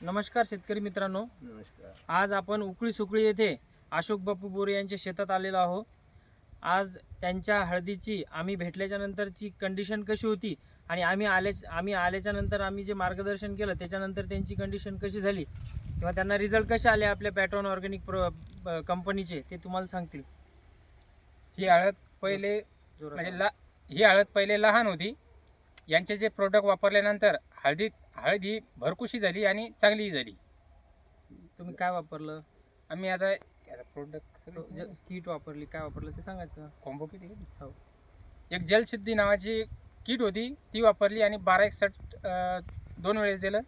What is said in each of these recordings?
नमस्कार शेतकरी मित्रांनो. नमस्कार. आज आपण उकळी सुकळी येथे अशोक बापू बोरे यांच्या शेतात आलेलो आहो आज त्यांच्या हळदीची आम्ही भेटल्याच्या नंतरची कंडिशन कशी होती आणि आम्ही आले आम्ही आल्याच्यानंतर आम्ही जे मार्गदर्शन केलं त्याच्यानंतर त्यांची कंडिशन कशी झाली किंवा त्यांना रिझल्ट कसे आले आपल्या पॅटर्न ऑर्गॅनिक प्रो कंपनीचे ते तुम्हाला सांगतील. ही हळद पहिले. म्हणजे ला ही हळद पहिले लहान होती. यांचे जे प्रोडक्ट वापरल्यानंतर हळदीत हळद ही भरकुशी झाली आणि चांगलीही झाली. तुम्ही काय वापरलं? आम्ही आता प्रोडक्ट किट वापरली काय वापरलं ते सांगायचं. कॉम्बो किती हो. एक जलसिद्धी नावाची किट होती ती वापरली आणि बारा एकसठ अं, दोन वेळेस दिलं.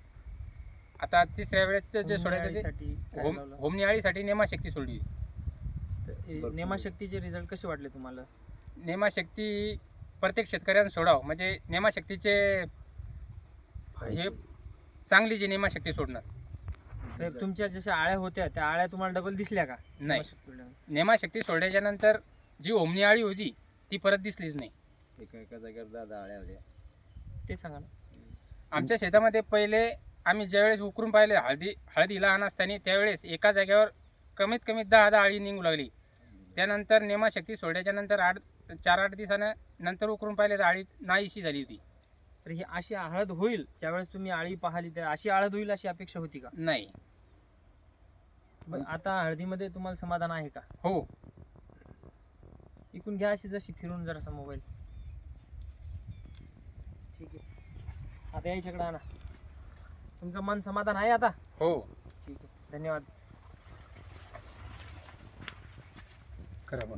आता तिसऱ्या वेळेस जे सोडायचं? होमनियाळीसाठी नेमाशक्ती सोडली. नेमाशक्तीचे रिझल्ट कसे वाटले तुम्हाला? नेमाशक्ती प्रत्येक शेतकऱ्यानं सोडावं. म्हणजे नेमाशक्तीचे हे चांगली जी नेमाशक्ती सोडणार. साहेब तुमच्या जशा आळ्या होत्या त्या आळ्या तुम्हाला डबल दिसल्या का? नाही. नेमाशक्ती? नेमाशक्ती सोडल्याच्या नंतर जी ओमनी आळी होती ती परत दिसलीच नाही. एका एका जागेवर दहा आळ्या होत्या. ते सांगा ना. आमच्या शेतामध्ये पहिले आम्ही ज्यावेळेस उकरून पाहिले हळदी हळदी लहान असताना त्यावेळेस एका जागेवर कमीत कमी दहा दहा आळी निघू लागली. त्यानंतर नेमाशक्ती सोडल्याच्या नंतर आठ चार आठ दिवसानं नंतर उकरून पाहिले तर आळी नाहीशी झाली होती. तर ही अशी हळद होईल ज्यावेळेस तुम्ही आळी पाहिली तर अशी हळद होईल अशी अपेक्षा होती का? नाही. पण आता हळदीमध्ये तुम्हाला समाधान आहे का? हो. इकून घ्या अशी जशी फिरून जरासा मोबाईल. ठीक आहे. आता याच्याकडे आणा. तुमचं मन समाधान आहे आता? हो. ठीक आहे. धन्यवाद. खरं